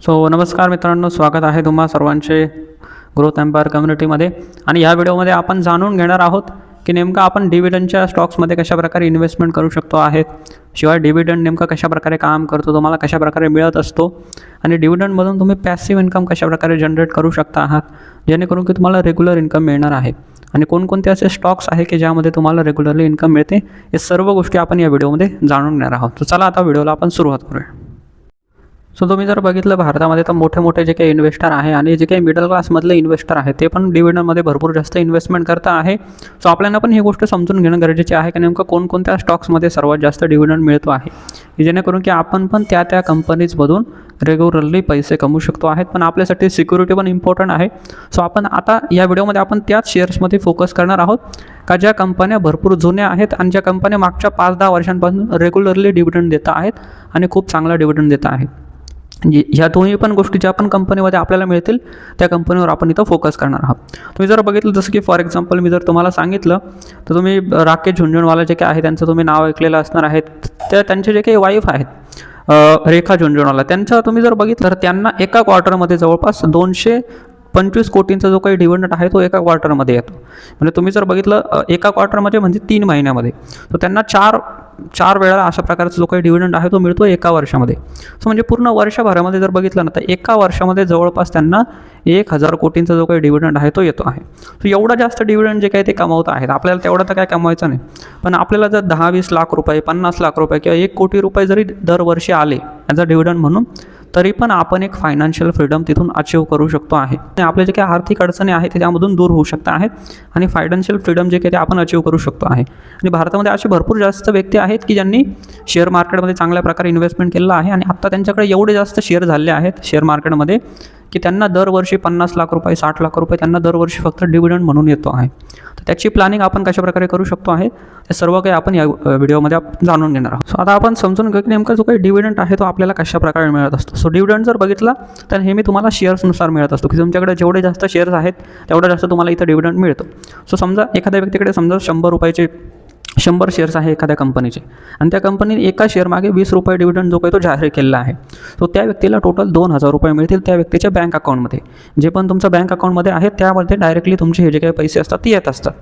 So नमस्कार मित्रांनो स्वागत आहे तुम्हा सर्वांचे ग्रोथ एम्पायर कम्युनिटीमध्ये आणि या व्हिडिओमध्ये आपण जाणून घेणार आहोत की नेमकं आपण डिव्हिडंडच्या स्टॉक्समध्ये कशाप्रकारे इन्व्हेस्टमेंट करू शकतो आहेत. शिवाय डिव्हिडंड नेमकं कशाप्रकारे काम करतो तुम्हाला कशाप्रकारे मिळत असतो. आणि डिव्हिडंडमधून तुम्ही पॅसिव्ह इन्कम कशाप्रकारे जनरेट करू शकता आहात जेणेकरून की तुम्हाला रेग्युलर इन्कम मिळणार आहे. आणि कोणकोणते असे स्टॉक्स आहे की ज्यामध्ये तुम्हाला रेग्युलरली इन्कम मिळते हे सर्व गोष्टी आपण या व्हिडिओमध्ये जाणून घेणार आहोत. तर चला आता व्हिडिओला आपण सुरुवात करूया. सो तुम्ही जर बघितलं भारतामध्ये तर मोठे मोठे जे काही इन्व्हेस्टर आहे आणि जे काही मिडल क्लासमधले इन्व्हेस्टर आहे ते पण डिव्हिडंडमध्ये भरपूर जास्त इन्व्हेस्टमेंट करता आहे. सो आपल्याला पण ही गोष्ट समजून घेणं गरजेचे आहे की नेमकं कोणकोणत्या स्टॉक्समध्ये सर्वात जास्त डिव्हिडंड मिळतो आहे. जेणेकरून की आपण पण त्या त्या कंपनीजमधून रेग्युलरली पैसे कमवू शकतो आहेत. पण आपल्यासाठी सिक्युरिटी पण इम्पॉर्टंट आहे. सो आपण आता या व्हिडिओमध्ये आपण त्याच शेअर्समध्ये फोकस करणार आहोत. का ज्या कंपन्या भरपूर जुन्या आहेत आणि ज्या कंपन्या मागच्या पाच दहा वर्षांपासून रेग्युलरली डिव्हिडंड देत आहेत आणि खूप चांगला डिव्हिडंड देत आहेत. जे ह्या दोन्ही पण गोष्टी ज्या पण कंपनीमध्ये आपल्याला मिळतील त्या कंपनीवर आपण इथं फोकस करणार आहात. तुम्ही जर बघितलं जसं की फॉर एक्झाम्पल मी जर तुम्हाला सांगितलं तर तुम्ही राकेश झुंझुणवाला जे काही आहे त्यांचं तुम्ही नाव ऐकलेलं असणार आहेत त्या त्यांचे जे काही वाईफ आहेत रेखा झुंझुणवाला त्यांचं तुम्ही जर बघितलं तर त्यांना एका क्वार्टरमध्ये जवळपास दोनशे पंचवीस कोटींचा जो काही डिव्हिडंड आहे तो एका क्वार्टरमध्ये येतो. म्हणजे तुम्ही जर बघितलं एका क्वार्टरमध्ये म्हणजे तीन महिन्यामध्ये. तर त्यांना चार चार वेळा अशा प्रकारचा जो काही डिव्हिडंड आहे तो मिळतो एका वर्षामध्ये. सो म्हणजे पूर्ण वर्षभरामध्ये जर बघितलं ना तर एका वर्षामध्ये जवळपास त्यांना एक हजार कोटींचा जो काही डिव्हिडंड आहे तो येतो आहे. सो एवढा जास्त डिव्हिडंड जे काही ते कमावत आहेत आपल्याला तेवढं तर काय कमवायचं नाही. पण आपल्याला जर दहा वीस लाख रुपये पन्नास लाख रुपये किंवा एक कोटी रुपये जरी दरवर्षी आले ॲज अ डिव्हिडंड म्हणून तरी पण आपण एक फायनान्शियल फ्रीडम तिथून अचीव करू शकतो आहे. आणि आपले जे काही आर्थिक अडचणी आहेत ते त्यामधून दूर होऊ शकता आहेत. आणि फायनान्शियल फ्रीडम जे काही ते आपण अचीव करू शकतो आहे. आणि भारतामध्ये असे भरपूर जास्त व्यक्ती आहेत की ज्यांनी शेअर मार्केटमध्ये चांगल्या प्रकारे इन्व्हेस्टमेंट केलेलं आहे. आणि आत्ता त्यांच्याकडे एवढे जास्त शेअर झाले आहेत शेअर मार्केटमध्ये की त्यांना दरवर्षी पन्नास लाख रुपये साठ लाख रुपये त्यांना दरवर्षी फक्त डिव्हिडंड म्हणून येतो आहे. त्याची प्लॅनिंग आपण कशाप्रकारे करू शकतो आहे ते सर्व काही आपण या व्हिडिओमध्ये जाणून घेणार आहोत. सो आता आपण समजून घेऊ की नेमका जो काही डिव्हिडंड आहे तो आपल्याला कशाप्रकारे मिळत असतो. सो डिव्हिडंड जर बघितला तर हे मी तुम्हाला शेअर्सनुसार मिळत असतो की तुमच्याकडे जेवढे जास्त शेअर्स आहेत तेवढं जास्त तुम्हाला इथं डिव्हिडंड मिळतो. सो समजा एखाद्या व्यक्तीकडे समजा शंभर रुपयाचे शंभर शेअर्स आहे एखाद्या कंपनीचे आणि त्या कंपनीने एका शेअरमागे वीस रुपये डिव्हिडंड जो काही तो जाहीर केलेला आहे. तो त्या व्यक्तीला टोटल दोन हजार रुपये मिळतील त्या व्यक्तीच्या बँक अकाउंटमध्ये जे पण तुमचं बँक अकाउंटमध्ये आहे त्यामध्ये डायरेक्टली तुमचे हे जे काही पैसे असतात ते येत असतात.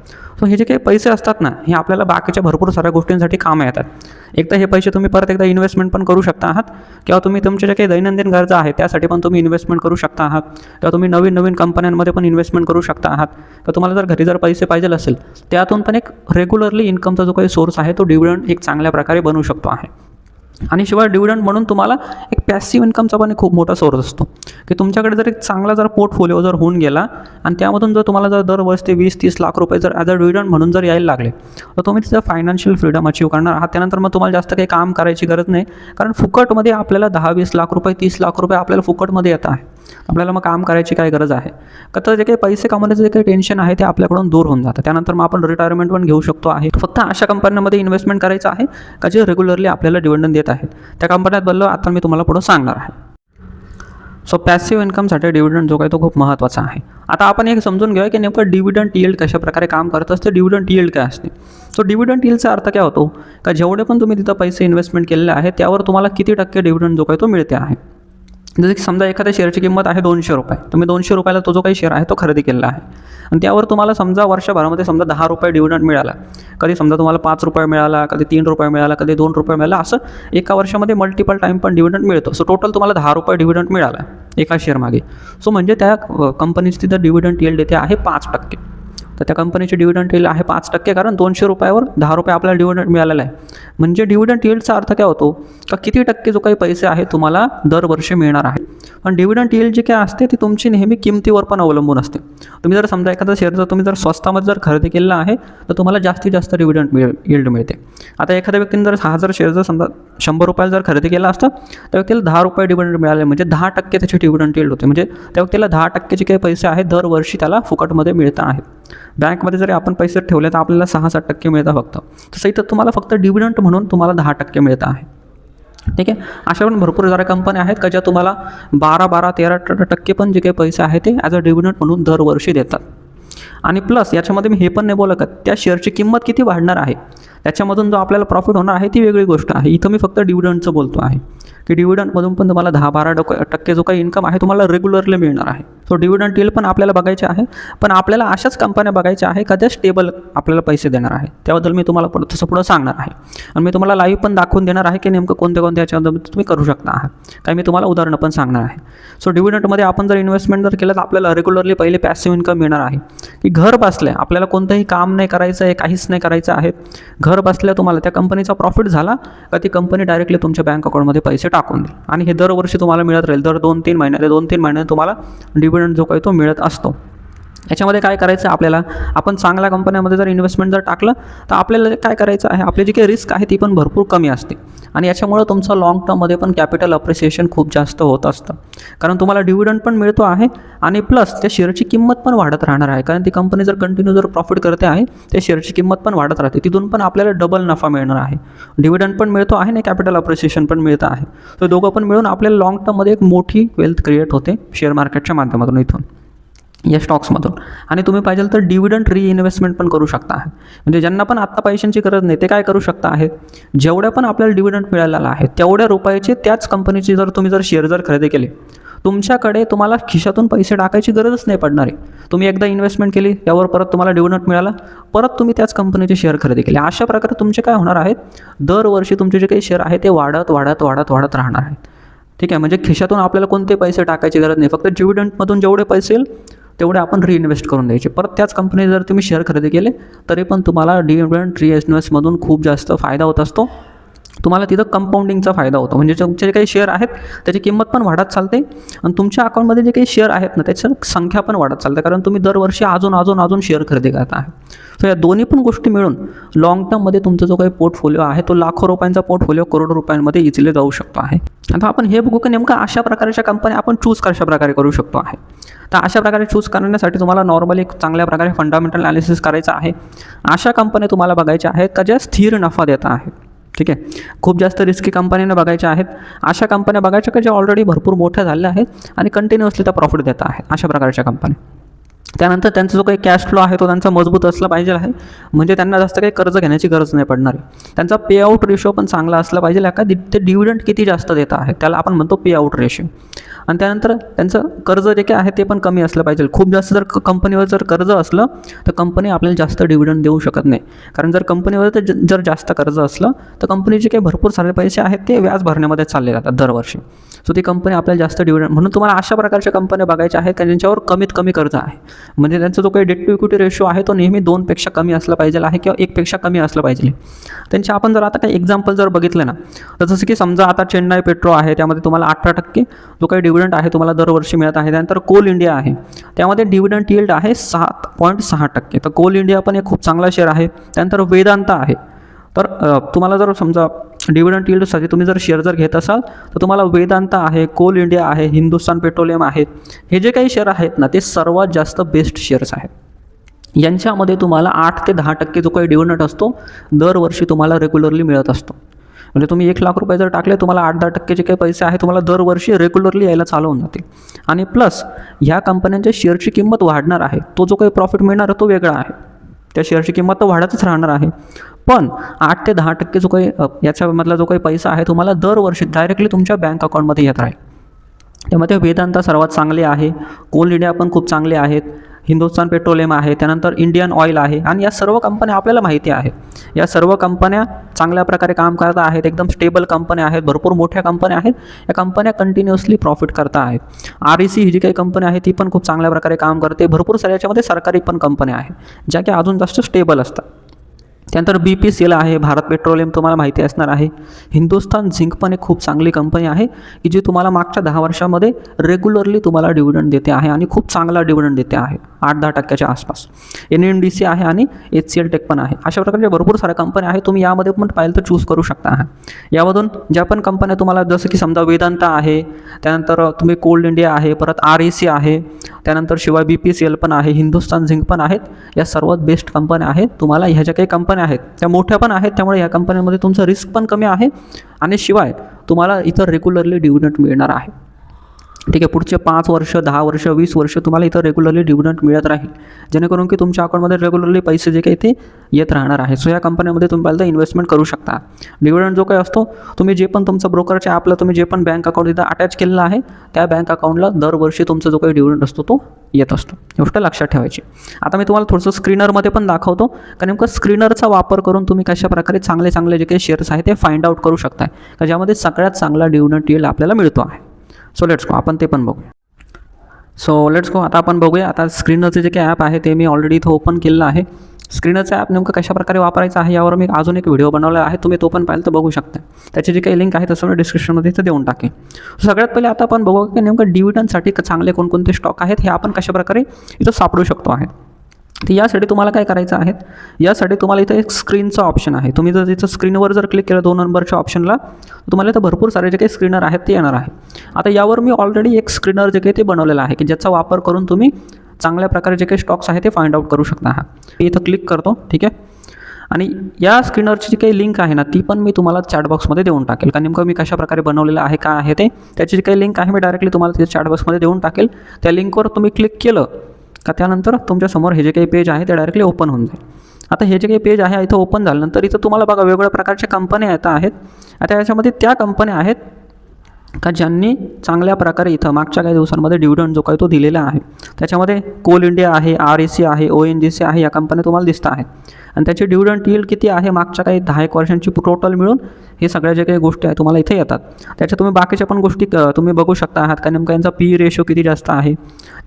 सो हे जे काही पैसे असतात ना हे आपल्याला बाकीच्या भरपूर साऱ्या गोष्टींसाठी कामं येतात. एक तर हे पैसे तुम्ही परत एकदा इन्व्हेस्टमेंट पण करू शकता आहात किंवा तुम्ही तुमच्या जे काही दैनंदिन गरजा आहेत त्यासाठी पण तुम्ही इन्व्हेस्टमेंट करू शकता आहात किंवा तुम्ही नवीन नवीन कंपन्यांमध्ये पण इन्व्हेस्टमेंट करू शकता आहात. किंवा तुम्हाला जर घरी जर पैसे पाहिजे असेल त्यातून पण एक रेग्युलरली इन्कमचा जो काही सोर्स आहे तो डिव्हिडंड एक चांगल्या प्रकारे बनवू शकतो आहे. आणि शिवाय डिव्हिडंड म्हणून तुम्हाला एक पॅसिव्ह इन्कमचा पण एक खूप मोठा सोर्स असतो. की तुमच्याकडे जर एक चांगला जर पोर्टफोलिओ जर होऊन गेला आणि त्यामधून जर तुम्हाला जर दरवर्षी वीस तीस लाख रुपये जर ॲज अ डिव्हिडंड म्हणून जर यायला लागले तर तुम्ही तिथं फायनान्शियल फ्रीडम अचीव करणार. आहात त्यानंतर मग तुम्हाला जास्त काही काम करायची गरज नाही. कारण फुकटमध्ये आपल्याला दहा वीस लाख रुपये तीस लाख रुपये आपल्याला फुकटमध्ये येत आहे. आपल्याला मग काम करायची काय गरज आहे? का तर जे काही पैसे कमवण्याचं जे काही टेन्शन आहे ते आपल्याकडून दूर होऊन जातं. त्यानंतर मग आपण रिटायरमेंट पण घेऊ शकतो आहे. फक्त अशा कंपन्यांमध्ये इन्व्हेस्टमेंट करायचं आहे का जे रेग्युलरली आपल्याला डिव्हिडंड देत आहेत? त्या कंपन्यात बोललो आता मी तुम्हाला पुढं सांगणार आहे. सो पॅसिव्ह इन्कमसाठी डिव्हिडंड जो काही तो खूप महत्त्वाचा आहे. आता आपण एक समजून घेऊया की नेमकं डिव्हिडंड yield कशा प्रकारे काम करत असते डिव्हिडंड yield काय असते? सो डिव्हिडंड यील्डचा अर्थ काय होतो? का जेवढे पण तुम्ही तिथं पैसे इन्व्हेस्टमेंट केलेले आहे त्यावर तुम्हाला किती टक्के डिव्हिडंड जो काही तो मिळते आहे? जसं की समजा एखाद्या शेअरची किंमत आहे दोनशे रुपये तुम्ही दोनशे रुपयाला तो जो काही शेअर आहे तो खरेदी केलेला आहे. आणि त्यावर तुम्हाला समजा वर्षभरामध्ये समजा दहा रुपये डिव्हिडंड मिळाला कधी समजा तुम्हाला पाच रुपये मिळाला कधी तीन रुपये मिळाला कधी दोन रुपये मिळाला असं एका वर्षामध्ये मल्टिपल टाईम पण डिव्हिडंड मिळतो. सो टोटल तुम्हाला दहा रुपये डिव्हिडंड मिळाला एका शेअरमागे सो म्हणजे त्या कंपनीची तिथं डिव्हिडंड येल्ड येते आहे पाच टक्के. तर त्या कंपनीची डिव्हिडंड येईल आहे पाच टक्के कारण दोनशे रुपयावर दहा रुपये आपल्याला डिव्हिडंड मिळालेला आहे. म्हणजे डिव्हिडंड यील्डचा अर्थ काय होतो? का किती टक्के जो काही पैसे आहे तुम्हाला दरवर्षी मिळणार आहे? पण डिव्हिडंड यील्ड जी काय असते ती तुमची नेहमी किमतीवर पण अवलंबून असते. तुम्ही जर समजा एखादा शेअर जर तुम्ही जर स्वस्तामध्ये जर खरेदी केलेला आहे तर तुम्हाला जास्तीत जास्त डिव्हिडंड मिळ यील्ड मिळते. आता एखाद्या व्यक्तीने जर सहा जर शेअर जर समजा शंभर रुपयाला जर खरेदी केला असता त्या व्यक्तीला दहा रुपये डिव्हिडंड मिळाले म्हणजे दहा टक्के त्याची डिव्हिडंड यील्ड होते. म्हणजे त्या व्यक्तीला दहा टक्के जे काही पैसे आहेत दरवर्षी त्याला फुकटमध्ये मिळत आहेत बँकमध्ये जरी आपण पैसे ठेवले तर आपल्याला सहा सात टक्के मिळतात फक्त. तसं इथं तुम्हाला फक्त डिव्हिडंड म्हणून तुम्हाला दहा टक्के मिळतं आहे. ठीक आहे? अशा पण भरपूर साऱ्या कंपन्या आहेत का ज्या तुम्हाला बारा बारा तेरा टक्के पण जे काही पैसे आहेत ते ॲज अ डिव्हिडंट म्हणून दरवर्षी देतात. आणि प्लस याच्यामध्ये मी हे पण नाही बोलत का त्या शेअरची किंमत किती वाढणार आहे? त्याच्यामधून जो आपल्याला प्रॉफिट होणार आहे ती वेगळी गोष्ट आहे. इथं मी फक्त डिव्हिडंडचं बोलतो आहे. की डिव्हिडंडमधून पण तुम्हाला दहा बारा टक्के टक्के जो काही इन्कम आहे तुम्हाला रेग्युलरली मिळणार आहे. सो डिव्हिडंड डील पण आपल्याला बघायचे आहे. पण आपल्याला अशाच कंपन्या बघायच्या आहे का त्या स्टेबल आपल्याला पैसे देणार आहे? त्याबद्दल मी तुम्हाला पुढं तसं पुढं सांगणार आहे. आणि मी तुम्हाला लाईव्ह पण दाखवून देणार आहे की नेमकं कोणत्या कोणत्या याच्यामध्ये तुम्ही करू शकता आहात काही मी तुम्हाला उदाहरणं पण सांगणार आहे. सो डिव्हिडंडमध्ये आपण जर इन्व्हेस्टमेंट जर केलं तर आपल्याला रेग्युलरली पहिले पॅसिव्ह इन्कम मिळणार आहे. की घर बसल्या आपल्याला कोणतंही काम नाही करायचं आहे काहीच नाही करायचं आहे. घर बसल्या तुम्हाला त्या कंपनीचा प्रॉफिट झाला का ती कंपनी डायरेक्टली तुमच्या बँक अकाउंटमध्ये पैसे टाकून देईल? आणि हे दरवर्षी तुम्हाला मिळत राहील. दर दोन तीन महिन्यात दोन तीन महिन्यात तुम्हाला डिव्हिडंड जो काही तो मिळत असतो. याच्यामध्ये काय करायचं आपल्याला? आपण चांगल्या कंपन्यामध्ये जर इन्व्हेस्टमेंट जर टाकलं तर आपल्याला काय करायचं आहे आपली जी काही रिस्क आहे ती पण भरपूर कमी असते. आणि याच्यामुळं तुमचं लाँग टर्ममध्ये पण कॅपिटल अप्रिसिएशन खूप जास्त होत असतं. कारण तुम्हाला डिव्हिडंड पण मिळतो आहे आणि प्लस त्या शेअरची किंमत पण वाढत राहणार आहे. कारण ती कंपनी जर कंटिन्यू जर प्रॉफिट करते आहे त्या शेअरची किंमत पण वाढत राहते. तिथून पण आपल्याला डबल नफा मिळणार आहे. डिव्हिडंड पण मिळतो आहे आणि कॅपिटल अप्रिसिएशन पण मिळतं आहे. तर दोघं पण मिळून आपल्याला लाँग टर्ममध्ये एक मोठी वेल्थ क्रिएट होते शेअर मार्केटच्या माध्यमातून इथून. या स्टॉक्समधून. आणि तुम्ही पाहिजे तर डिव्हिडंड रीइन्व्हेस्टमेंट पण करू शकता. आहे म्हणजे ज्यांना पण आत्ता पैशांची गरज नाही ते काय करू शकता आहे? जेवढ्या पण आपल्याला डिव्हिडंड मिळालेला आहे तेवढ्या रुपयाचे त्याच कंपनीची जर तुम्ही जर शेअर जर खरेदी केले तुमच्याकडे तुम्हाला खिशातून पैसे टाकायची गरजच नाही पडणार आहे. तुम्ही एकदा इन्व्हेस्टमेंट केली त्यावर परत तुम्हाला डिव्हिडंट मिळाला परत तुम्ही त्याच कंपनीचे शेअर खरेदी केले. अशा प्रकारे तुमचे काय होणार आहेत? दरवर्षी तुमचे जे काही शेअर आहे ते वाढत वाढत वाढत वाढत राहणार आहेत ठीक आहे? म्हणजे खिशातून आपल्याला कोणते पैसे टाकायची गरज नाही. फक्त डिव्हिडंटमधून जेवढे पैसे येईल तेवढे आपण रिइन्व्हेस्ट करून द्यायचे. परत त्याच कंपनी जर तुम्ही शेअर खरेदी केले तरी पण तुम्हाला डिव्हिडंड रिइन्व्हेस्टमधून खूप जास्त फायदा होत असतो. तुम्हाला तिथं कंपाऊंडिंगचा फायदा होतो. म्हणजे तुमचे जे काही शेअर आहेत त्याची किंमत पण वाढत चालते आणि तुमच्या अकाउंटमध्ये जे काही शेअर आहेत ना त्याची संख्या पण वाढत चालते. कारण तुम्ही दरवर्षी अजून अजून अजून शेअर खरेदी करत आहे. सो या दोन्ही पण गोष्टी मिळून लाँग टर्ममध्ये तुमचा जो काही पोर्टफोलिओ आहे तो लाखो रुपयांचा पोर्टफोलिओ करोडो रुपयांमध्ये इचले जाऊ शकतो आहे. आता आपण हे बघू की नेमकं अशा प्रकारच्या कंपन्या आपण चूज कशा प्रकारे करू शकतो आहे. तर अशा प्रकारे चूज करण्यासाठी तुम्हाला नॉर्मली एक चांगल्या प्रकारे फंडामेंटल ॲनालिसिस करायचं आहे. अशा कंपन्या तुम्हाला बघायच्या आहेत का ज्या स्थिर नफा देत आहेत? ठीक आहे? खूप जास्त रिस्की कंपन्यांना बघायच्या आहेत. अशा कंपन्या बघायच्या का ज्या ऑलरेडी भरपूर मोठ्या झाल्या आहेत आणि कंटिन्युअसली त्या प्रॉफिट देत आहेत. अशा प्रकारच्या कंपन्या त्यानंतर त्यांचा जो काही कॅश फ्लो आहे तो त्यांचा मजबूत असला पाहिजे आहे. म्हणजे त्यांना जास्त काही कर्ज घेण्याची गरज नाही पडणार आहे. त्यांचा पे आऊट रेशो पण चांगला असला पाहिजे. का ते डिव्हिडंट किती जास्त देत आहे त्याला आपण म्हणतो पे आऊट रेशो आणि त्यानंतर त्यांचं कर्ज जे काही आहे ते पण कमी असलं पाहिजे. खूप जास्त जर कंपनीवर जर कर्ज असलं तर कंपनी आपल्याला जास्त डिव्हिडंड देऊ शकत नाही. कारण जर कंपनीवर तर जर जास्त कर्ज असलं तर कंपनीचे काही भरपूर सारे पैसे आहेत ते व्याज भरण्यामध्ये चालले जातात दरवर्षी. सो ती कंपनी आपल्याला जास्त डिव्हिडंड म्हणून तुम्हाला अशा प्रकारच्या कंपन्या बघायच्या आहेत का ज्यांच्यावर कमीत कमी कर्ज आहे. म्हणजे त्यांचा जो काही डेट टू इक्विटी रेशो आहे तो नेहमी दोनपेक्षा कमी असला पाहिजे आहे किंवा एकपेक्षा कमी असलं पाहिजे. त्यांचे आपण जर आता काही एक्झाम्पल जर बघितलं ना तर जसं की समजा आता चेन्नई पेट्रो आहे त्यामध्ये तुम्हाला अठरा टक्के जो काही डिव्हिडंट आहे तुम्हाला दरवर्षी मिळत आहे. त्यानंतर कोल इंडिया आहे. त्यामध्ये डिव्हिडंट यील्ड आहे सात पॉईंट सहा टक्के. तर कोल इंडिया पण एक खूप चांगला शेअर आहे. त्यानंतर वेदांता आहे. तर तुम्हाला जर समजा डिव्हिडंट यील्डसाठी तुम्ही जर शेअर जर घेत असाल तर तुम्हाला वेदांता आहे कोल इंडिया आहे हिंदुस्तान पेट्रोलियम आहे. हे जे काही शेअर आहेत ना ते सर्वात जास्त बेस्ट शेअर्स आहेत. यांच्यामध्ये तुम्हाला आठ ते दहा टक्के जो काही डिव्हिडंट असतो दरवर्षी तुम्हाला रेग्युलरली मिळत असतो. म्हणजे तुम्ही एक लाख रुपये जर टाकले तुम्हाला आठ दहा टक्के जे काही पैसे आहे तुम्हाला दरवर्षी रेग्युलरली यायला चालवून जातील. जाते आणि प्लस ह्या कंपन्यांच्या शेअरची किंमत वाढणार आहे. तो जो काही प्रॉफिट मिळणार आहे तो वेगळा आहे. त्या शेअरची किंमत तर वाढतच राहणार आहे. पण आठ ते दहा टक्के जो काही याच्यामधला जो काही पैसा आहे तुम्हाला दरवर्षी डायरेक्टली तुमच्या बँक अकाउंटमध्ये येत राहील. त्यामध्ये वेदांता सर्वात चांगले आहे. कोल इंडिया पण खूप चांगले आहेत. हिंदुस्तान पेट्रोलियम आहे त्यानंतर इंडियन ऑइल आहे आणि या सर्व कंपन्या आपल्याला माहिती आहे. या सर्व कंपन्या चांगल्या प्रकारे काम करत आहेत एकदम स्टेबल कंपन्या आहेत भरपूर मोठ्या कंपन्या आहेत. या कंपन्या कंटिन्युअसली प्रॉफिट करत आहेत. आर ई सी ही जी काही कंपनी आहे ती पण खूप चांगल्या प्रकारे काम करते. भरपूर साऱ्या याच्यामध्ये सरकारी पण कंपन्या आहेत ज्या की अजून जास्त स्टेबल असतात. त्यानंतर बी पी सी एल आहे भारत पेट्रोलियम तुम्हाला माहिती असणार आहे. हिंदुस्तान झिंक पण एक खूप चांगली कंपनी आहे की जी तुम्हाला मागच्या दहा वर्षामध्ये रेग्युलरली तुम्हाला डिव्हिडंड देते आहे आणि खूप चांगला डिव्हिडंड देते आहे आठ दहा टक्क्याच्या आसपास. एन एन डी सी आहे आणि एच सी एल टेक पण आहे. अशा प्रकारच्या भरपूर साऱ्या कंपन्या आहेत तुम्ही यामध्ये पण पाहिलं तर चूज करू शकता आहे. यामधून ज्या पण कंपन्या तुम्हाला जसं की समजा वेदांता आहे त्यानंतर तुम्ही कोल्ड इंडिया आहे परत आर ए सी आहे त्यानंतर शिवाय बी पी सी एल पण आहे हिंदुस्तान झिंक पण आहेत या सर्वात बेस्ट कंपन्या आहेत तुम्हाला ह्या ज्या काही कंपन्या आहेत. त्या मोठ्या पण आहेत त्यामुळे या कंपन्यांमध्ये तुमचं रिस्क पण कमी आहे. आणि शिवाय तुम्हाला इतर रेग्युलरली डिव्हिडंट मिळणार आहे. ठीक आहे पुढचे पाच वर्ष दहा वर्ष वीस वर्ष तुम्हाला इथं रेग्युलरली डिव्हिडंट मिळत राहील. जेणेकरून की तुमच्या अकाउंटमध्ये रेग्युलरली पैसे जे काही ते येत राहणार आहे. सो या कंपनीमध्ये तुम्ही पहिल्यांदा इन्व्हेस्टमेंट करू शकता. डिव्हिडंट जो काही असतो तुम्ही जे पण तुमचं ब्रोकरच्या ॲपला तुम्ही जे पण बँक अकाउंट इथं अटॅच केलेलं आहे त्या बँक अकाउंटला दरवर्षी तुमचा जो काही डिव्हिडंट असतो तो येत असतो. गोष्ट लक्षात ठेवायची. आता मी तुम्हाला थोडंसं स्क्रीनरमध्ये पण दाखवतो. का नेमकं स्क्रीनरचा वापर करून तुम्ही कशा प्रकारे चांगले चांगले जे काही शेअर्स आहे ते फाइंड आउट करू शकताय. का ज्यामध्ये सगळ्यात चांगला डिव्हिडंट येईल आपल्याला मिळतो आहे. सो लेट्स गो आपण ते पण बघू. सो लेट्स गो आता आपण बघूया. आता स्क्रीनरचे जे काही ॲप आहे ते मी ऑलरेडी इथं ओपन केलेलं आहे. स्क्रीनरचं ॲप नेमकं कशाप्रकारे वापरायचं आहे यावर मी अजून एक व्हिडिओ बनवला आहे. तुम्ही तो पण पाहिलं तर बघू शकता. त्याची जी काही लिंक आहे तसं मी डिस्क्रिप्शनमध्ये इथं देऊन टाकेन. सगळ्यात पहिले आता आपण बघू की नेमकं डिव्हिडनसाठी चांगले कोणकोणते स्टॉक आहेत हे आपण कशाप्रकारे इथं सापडू शकतो आहे तर यासाठी तुम्हाला काय करायचं आहे? यासाठी तुम्हाला इथं एक स्क्रीनचं ऑप्शन आहे. तुम्ही जर तिथं स्क्रीनवर जर क्लिक केलं दोन नंबरच्या ऑप्शनला तुम्हाला इथं भरपूर सारे जे काही स्क्रीनर आहेत ते येणार आहे. आता यावर मी ऑलरेडी एक स्क्रीनर जे काही ते बनवलेलं आहे की ज्याचा वापर करून तुम्ही चांगल्या प्रकारे जे काही स्टॉक्स आहे ते फाइंड आउट करू शकता. आहात इथं क्लिक करतो ठीक आहे? आणि या स्क्रीनरची जी काही लिंक आहे ना ती पण मी तुम्हाला चॅटबॉक्समध्ये देऊन टाकेल. का नेमकं मी कशा प्रकारे बनवलेलं आहे काय आहे ते त्याची जी काही लिंक आहे मी डायरेक्टली तुम्हाला तिथे चॅटबॉक्समध्ये देऊन टाकेल. त्या लिंकवर तुम्ही क्लिक केलं का त्यानंतर तुमच्यासमोर हे जे काही पेज आहे ते डायरेक्टली ओपन होऊन जाईल. आता हे जे काही पेज आहे इथं ओपन झाल्यानंतर इथं तुम्हाला बघा वेगवेगळ्या प्रकारच्या कंपन्या आता आहेत. आता याच्यामध्ये त्या कंपन्या आहेत का ज्यांनी चांगल्या प्रकारे इथं मागच्या काही दिवसांमध्ये डिव्हिडंड जो काही तो दिलेला आहे त्याच्यामध्ये कोल इंडिया आहे आर ए सी आहे ओ एन जी सी आहे या कंपन्या तुम्हाला दिसत आहेत आणि त्याची डिव्हिडंड yield किती आहे मागच्या काही दहा एक वर्षांची टोटल मिळून हे सगळ्या ज्या काही गोष्टी आहेत तुम्हाला इथे येतात. त्याच्या तुम्ही बाकीच्या पण गोष्टी तुम्ही बघू शकता आहात का नेमका यांचा पी रेशो किती जास्त आहे.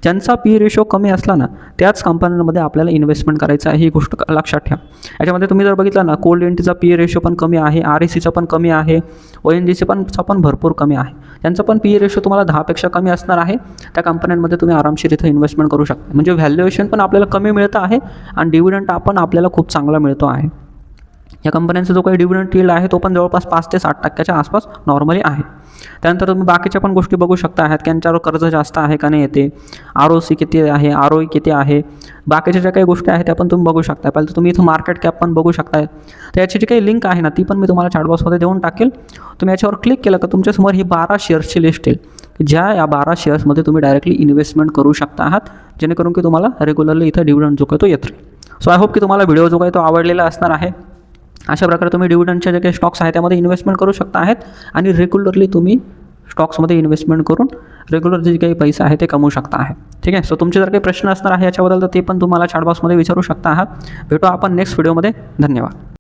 ज्यांचा पी रेशो कमी असला ना त्याच कंपन्यांमध्ये आपल्याला इन्व्हेस्टमेंट करायचं आहे ही गोष्ट लक्षात ठेवा. याच्यामध्ये तुम्ही जर बघितलं ना कोल्ड एंटीचा पी रेशो पण कमी आहे आर ए सीचा पण कमी आहे ओ एन जी सी पण पण भरपूर कमी आहे. त्यांचं पण पी रेशो तुम्हाला दहापेक्षा कमी असणार आहे. त्या कंपन्यांमध्ये तुम्ही आरामशीर इथं इन्व्हेस्टमेंट करू शकता. म्हणजे व्हॅल्युएशन पण आपल्याला कमी मिळतं आहे आणि डिव्हिडंड आपण आपल्याला खूप चांगला मिळतो आहे. या कंपन्यांचा जो काही डिव्हिडंड टील आहे तो पण जवळपास पाच ते साठ टक्क्याच्या आसपास नॉर्मली आहे. त्यानंतर तुम्ही बाकीच्या पण गोष्टी बघू शकता आहात की यांच्यावर कर्ज जास्त आहे का नाही येते आर ओ सी किती आहे आर ओ किती आहे बाकीच्या ज्या काही गोष्टी आहेत त्या पण तुम्ही बघू शकता. पहिले तर तुम्ही इथं मार्केट कॅप पण बघू शकताय. तर याची जी काही लिंक आहे ना ती पण मी तुम्हाला चार्टबॉक्समध्ये देऊन टाकेल. तुम्ही याच्यावर क्लिक केलं तर तुमच्यासमोर ही बारा शेअर्सची लिस्ट येईल. ज्या या बारा शेअर्समध्ये तुम्ही डायरेक्टली इन्व्हेस्टमेंट करू शकता आहात जेणेकरून की तुम्हाला रेग्युलरली इथं डिव्हिडंड जो काही तो येत राहील. सो आय होप की तुम्हाला व्हिडिओ जो काही तो आवडलेला असणार आहे अशा प्रकारे तुम्ही डिव्हिडंडच्या जे काही स्टॉक्स आहेत त्यामध्ये इन्व्हेस्टमेंट करू शकता आहेत आणि रेग्युलरली तुम्ही स्टॉक्समध्ये इन्व्हेस्टमेंट करून रेग्युलर जे काही पैसे आहे ते कमवू शकता आहे. ठीक आहे? सो तुमचे जर काही प्रश्न असणार आहे याच्याबद्दल तर ते पण तुम्हाला चॅटबॉक्समध्ये विचारू शकता आहात. भेटू आपण नेक्स्ट व्हिडिओमध्ये धन्यवाद.